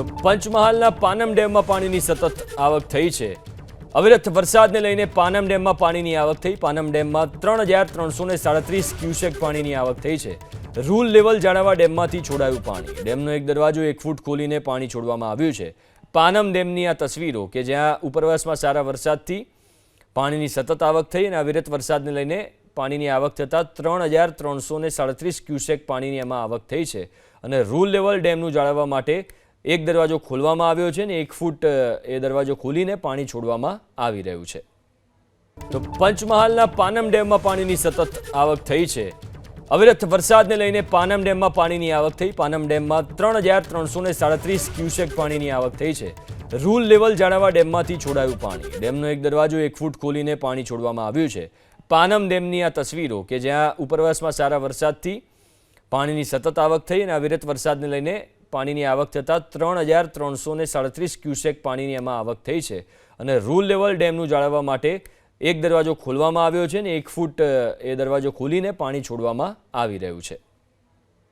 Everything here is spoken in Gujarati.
તો પંચમહાલના પાનમ ડેમમાં પાણીની સતત આવક થઈ છે. અવિરત વરસાદને લઈને પાનમ ડેમમાં પાણીની આવક થઈ. પાનમ ડેમમાં ત્રણ હજાર ત્રણસો ને સાડત્રીસ ક્યુસેક પાણીની આવક થઈ છે. રૂલ લેવલ જાળવવા ડેમમાંથી છોડાયું પાણી. ડેમનો એક દરવાજો એક ફૂટ ખોલીને પાણી છોડવામાં આવ્યું છે. પાનમ ડેમની આ તસવીરો કે જ્યાં ઉપરવાસમાં સારા વરસાદથી પાણીની સતત આવક થઈ અને અવિરત વરસાદને લઈને પાણીની આવક થતાં ત્રણ હજાર ત્રણસો ને સાડત્રીસ ક્યુસેક પાણીની એમાં આવક થઈ છે. અને રૂલ લેવલ ડેમનું જાળવવા માટે એક દરવાજો ખોલવામાં આવ્યો છે ને એક ફૂટ એ દરવાજો ખોલીને પાણી છોડવામાં આવી રહ્યું છે. તો પંચમહાલના પાનમ ડેમમાં પાણીની સતત આવક થઈ છે. અવિરત વરસાદને લઈને પાનમ ડેમમાં પાણીની આવક થઈ. પાનમ ડેમમાં ત્રણ હજાર ત્રણસો ને સાડત્રીસ ક્યુસેક પાણીની આવક થઈ છે. રૂલ લેવલ જાળવવા ડેમમાંથી છોડાયું પાણી. ડેમનો એક દરવાજો એક ફૂટ ખોલીને પાણી છોડવામાં આવ્યું છે. પાનમ ડેમની આ તસવીરો કે જ્યાં ઉપરવાસમાં સારા વરસાદથી પાણીની સતત આવક થઈ અને અવિરત વરસાદને લઈને પાણીની આવક થતાં ત્રણ હજાર ત્રણસોને સાડત્રીસ ક્યુસેક પાણીની એમાં આવક થઈ છે. અને રૂલ લેવલ ડેમનું જાળવવા માટે એક દરવાજો ખોલવામાં આવ્યો છે ને એક ફૂટ એ દરવાજો ખોલીને પાણી છોડવામાં આવી રહ્યું છે.